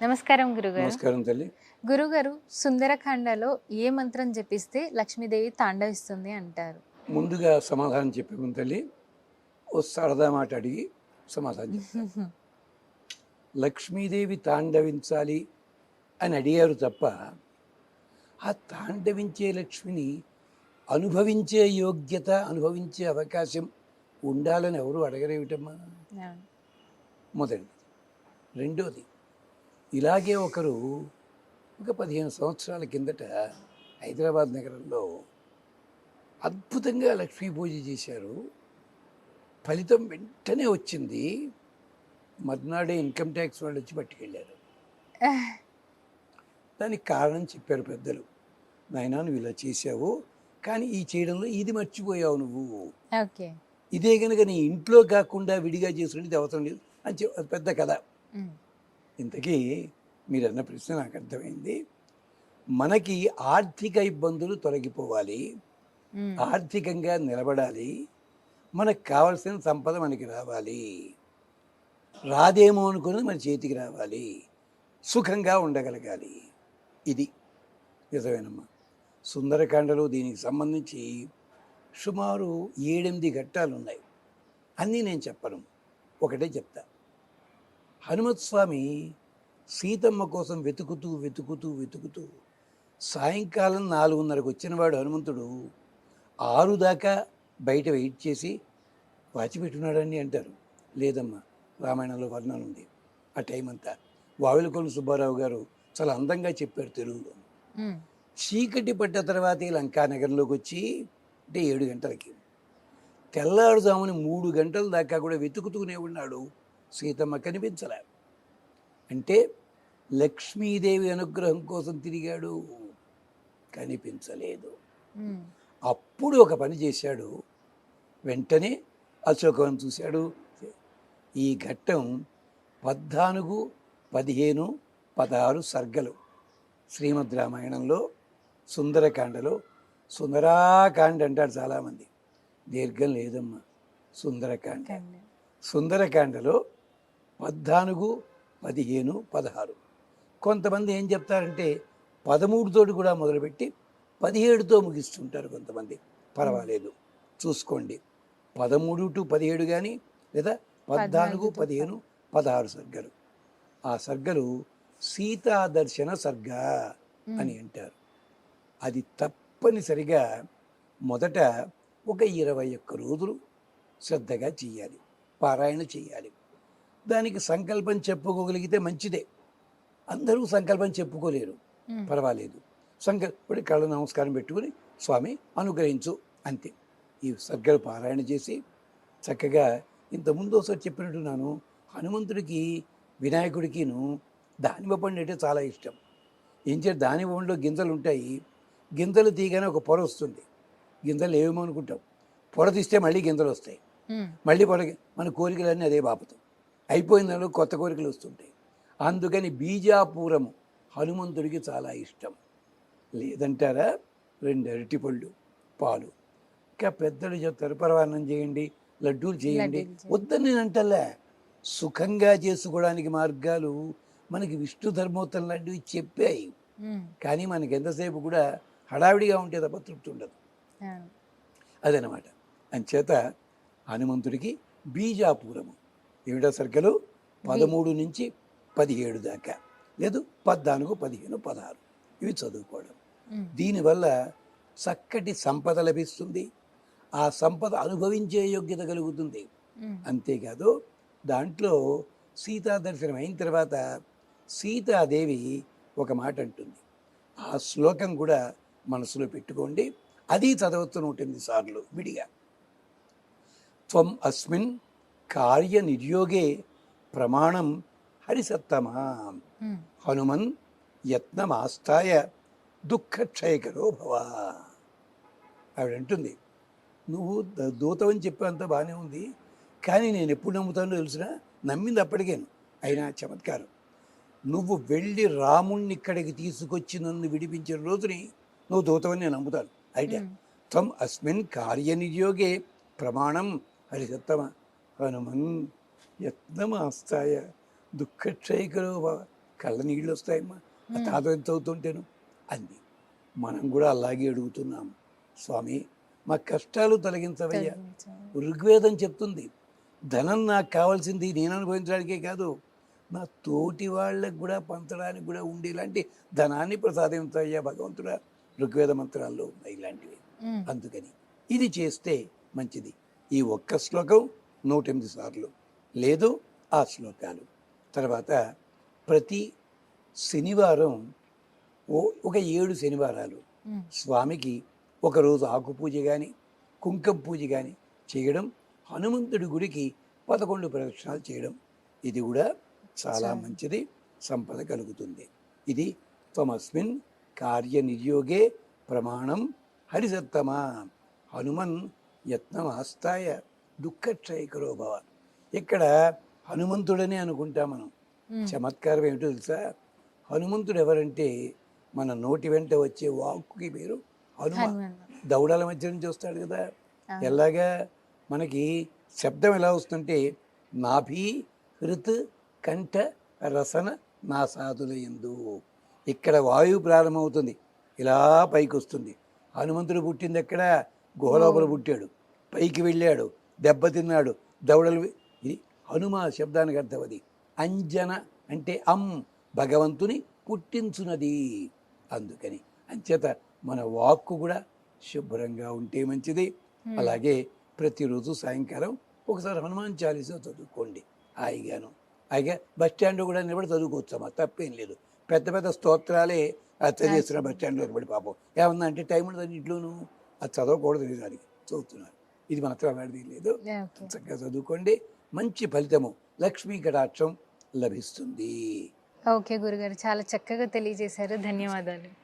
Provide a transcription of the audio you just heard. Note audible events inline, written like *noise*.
నమస్కారం గురుగారు. నమస్కారం తల్లి. గురుగారు సుందరకాండలో ఏ మంత్రం జపిస్తే లక్ష్మీదేవి తాండవిస్తుంది అంటారు? ముందుగా సమాధానం చెప్పే ముందు తల్లి. ఓ సరదా మాట అడిగి సమాధానం చెప్తాను *laughs* లక్ష్మీదేవి తాండవించాలి అని అడిగారు తప్ప ఆ తాండవించే లక్ష్మిని అనుభవించే యోగ్యత అనుభవించే అవకాశం ఉండాలని ఎవరు అడగరేమిటమ్మా. మొదటిది. రెండోది ఇలాగే ఒకరు ఒక పదిహేను సంవత్సరాల కిందట హైదరాబాద్ నగరంలో అద్భుతంగా లక్ష్మీ పూజ చేశారు. ఫలితం వెంటనే వచ్చింది. మర్నాడే ఇన్కమ్ ట్యాక్స్ వాళ్ళు వచ్చి పట్టుకెళ్ళారు. దానికి కారణం చెప్పారు పెద్దలు. నాయనా నువ్వు ఇలా చేసావు కానీ ఈ చేయడంలో ఇది మర్చిపోయావు నువ్వు. ఇదే కనుక నీ ఇంట్లో కాకుండా విడిగా చేసుకునేది అవసరం లేదు. అని పెద్ద కథ. ఇంతకీ మీరు అన్న ప్రశ్న నాకు అర్థమైంది. మనకి ఆర్థిక ఇబ్బందులు తొలగిపోవాలి. ఆర్థికంగా నిలబడాలి. మనకు కావలసిన సంపద మనకి రావాలి. రాదేమో అనుకున్నది మన చేతికి రావాలి. సుఖంగా ఉండగలగాలి. ఇది నిజమేనమ్మా. సుందరకాండలో దీనికి సంబంధించి సుమారు ఏడెనిమిది ఘట్టాలు ఉన్నాయి అన్నీ నేను చెప్పను. ఒకటే చెప్తా. హనుమత్ స్వామి సీతమ్మ కోసం వెతుకుతూ వెతుకుతూ వెతుకుతూ సాయంకాలం నాలుగున్నరకు వచ్చినవాడు హనుమంతుడు ఆరు దాకా బయట వెయిట్ చేసి వాచిపెట్టున్నాడని అంటారు. లేదమ్మా రామాయణంలో వర్ణన ఉంది ఆ టైం అంతా. వావిలకొల్లు సుబ్బారావు గారు చాలా అందంగా చెప్పారు తెలుగులో. చీకటి పడ్డ తర్వాత ఈ లంకానగర్లోకి వచ్చి అంటే ఏడు గంటలకి తెల్లారుజామున మూడు గంటల దాకా కూడా వెతుకుతూనే ఉన్నాడు సీతమ్మ కనిపించలే అంటే లక్ష్మీదేవి అనుగ్రహం కోసం తిరిగాడు. కనిపించలేదు. అప్పుడు ఒక పని చేశాడు. వెంటనే అశోకవనం చూశాడు. ఈ ఘట్టం పద్నాలుగు పదిహేను పదహారు సర్గలు. శ్రీమద్ రామాయణంలో సుందరకాండలో సుందరాకాండ అంటారు చాలామంది. దీర్ఘం లేదమ్మా. సుందరకాండ. కండి. సుందరకాండలో పద్నాలుగు పదిహేను పదహారు. కొంతమంది ఏం చెప్తారంటే పదమూడుతోటి కూడా మొదలుపెట్టి పదిహేడుతో ముగిస్తుంటారు కొంతమంది. పర్వాలేదు. చూసుకోండి. పదమూడు టు పదిహేడు కానీ లేదా పద్నాలుగు పదిహేను పదహారు సర్గలు. ఆ సర్గలు సీతా దర్శన సర్గ. అని అంటారు. అది తప్పనిసరిగా మొదట ఒక ఇరవై ఒక్క రోజులు శ్రద్ధగా చెయ్యాలి పారాయణ చేయాలి. దానికి సంకల్పం చెప్పుకోగలిగితే మంచిదే. అందరూ సంకల్పం చెప్పుకోలేరు. పర్వాలేదు. సంకల్పడి కళ్ళ నమస్కారం పెట్టుకుని స్వామి అనుగ్రహించు. అంతే. ఈ సర్గలు పారాయణ చేసి చక్కగా ఇంతకుముందు ఒకసారి చెప్పినట్టున్నాను. హనుమంతుడికి వినాయకుడికిను దానిమ్మ పండు అంటే చాలా ఇష్టం. ఏం చేయాలి? దానిమ్మ పండులో గింజలు ఉంటాయి. గింజలు తీయగానే ఒక పొర వస్తుంది. గింజలు ఏమో అనుకుంటాం. పొర తీస్తే మళ్ళీ గింజలు వస్తాయి. మళ్ళీ పొర మన కోరికలన్నీ అదే బాపుతాం. అయిపోయిన కొత్త కోరికలు వస్తుంటాయి. అందుకని బీజాపూరము హనుమంతుడికి చాలా ఇష్టం. లేదంటారా? రెండు అరటిపళ్ళు పాలు. ఇంకా పెద్దలు చెప్తారు పరవాన్నం చేయండి లడ్డూలు చేయండి. వద్దని నేను అంటలే సుఖంగా చేసుకోవడానికి మార్గాలు మనకి విష్ణు ధర్మోత్తరం లాంటివి చెప్పాయి. కానీ మనకి ఎంతసేపు కూడా హడావిడిగా ఉంటే తప్ప తృప్తి ఉండదు. అదనమాట అంచేత హనుమంతుడికి బీజాపురము. ఏమిటా సర్గలు పదమూడు నుంచి పదిహేడు దాకా. లేదు పద్నాలుగు పదిహేను పదహారు. ఇవి చదువుకోవడం. దీనివల్ల చక్కటి సంపద లభిస్తుంది. ఆ సంపద అనుభవించే యోగ్యత కలుగుతుంది. అంతేకాదు దాంట్లో సీతా దర్శనం అయిన తర్వాత సీతాదేవి ఒక మాట అంటుంది. ఆ శ్లోకం కూడా మనసులో పెట్టుకోండి. అది చదవచ్చు నూట ఎనిమిది సార్లు విడిగా. త్వం అస్మిన్ కార్య నిర్యోగే ప్రమాణం హరిసత్తమా. హనుమన్ యత్నమాస్తాయ దుఃఖక్షయకరో భవ. ఆవిడ అంటుంది నువ్వు దూతమని చెప్పేంత బాగానే ఉంది కానీ నేను ఎప్పుడు నమ్ముతానో తెలిసిన నమ్మింది అప్పటికేను అయినా చమత్కారం నువ్వు వెళ్ళి రాముణ్ణి ఇక్కడికి తీసుకొచ్చి నన్ను విడిపించిన రోజుని నువ్వు దూతమని నేను నమ్ముతాను. అయితే. త్వం అస్మిన్ కార్యనిర్యోగే ప్రమాణం హరిసత్తమ? హనుమన్ యత్నమాస్తాయ దుఃఖక్షయకరో కళ్ళ నీళ్ళు వస్తాయమ్మా. తాత ఎంత అవుతుంటేను అంది మనం కూడా అలాగే అడుగుతున్నాం. స్వామి మా కష్టాలు తొలగించవయ్యా. ఋగ్వేదం చెప్తుంది ధనం నాకు కావాల్సింది నేను అనుభవించడానికే కాదు నా తోటి వాళ్ళకు కూడా పంచడానికి కూడా ఉండేలాంటి ధనాన్ని ప్రసాదించయ్యా భగవంతుడా. ఋగ్వేద మంత్రాల్లో ఉన్నాయి ఇలాంటివి. అందుకని ఇది చేస్తే మంచిది. ఈ ఒక్క శ్లోకం నూట ఎనిమిది సార్లు. లేదు ఆ శ్లోకాలు. తర్వాత ప్రతి శనివారం ఓ ఒక ఏడు శనివారాలు. స్వామికి ఒకరోజు ఆకు పూజ కానీ కుంకుమ పూజ కానీ చేయడం హనుమంతుడి గుడికి పదకొండు ప్రదక్షిణాలు చేయడం. ఇది కూడా చాలా చాలా. మంచిది సంపద కలుగుతుంది. ఇది త్వమస్మిన్ కార్యనిర్యోగే ప్రమాణం హరిసత్తమా. హనుమన్ యత్నమాస్తాయ. దుఃఖక్షయకరో భవ ఇక్కడ హనుమంతుడని అనుకుంటాం మనం. చమత్కారం ఏమిటో తెలుసా? హనుమంతుడు ఎవరంటే మన నోటి వెంట వచ్చే వాక్కుకి పేరు హనుమ. దౌడల మధ్య నుంచి వస్తాడు కదా. ఎలాగా? మనకి శబ్దం ఎలా వస్తుంటే నాభి హృత్ కంఠ రసన నాసాదుల ఎందు. ఇక్కడ వాయువు ప్రారంభమవుతుంది. ఇలా పైకి వస్తుంది హనుమంతుడు పుట్టింది ఎక్కడ? గుహలోపల పుట్టాడు. పైకి వెళ్ళాడు. దెబ్బతిన్నాడు. దౌడలు వి- ఇది హనుమ శబ్దానికి అర్థం అది. అంజన అంటే అం భగవంతుని పుట్టించున్నది అందుకని అంచేత మన వాక్కు కూడా శుభ్రంగా ఉంటే మంచిది. అలాగే ప్రతిరోజు సాయంకాలం ఒకసారి హనుమాన్ చాలీసా చదువుకోండి. హాయిగాను. హాయిగా బస్ స్టాండ్ కూడా నిలబడి చదువుకోవచ్చమ్మా తప్పేం లేదు. పెద్ద పెద్ద స్తోత్రాలే అది చదివేస్తున్న బస్ స్టాండ్లో నిలబడి పాపం. ఏమన్నా అంటే టైం ఉండదు ఇంట్లోనూ. అది చదవకూడదు నిజానికి. చదువుతున్నారు ఇది మాత్రం అలాంటిది లేదు. చక్కగా చదువుకోండి. మంచి ఫలితము లక్ష్మీ కటాక్షం లభిస్తుంది. ఓకే గురుగారు. చాలా చక్కగా తెలియజేశారు. ధన్యవాదాలు.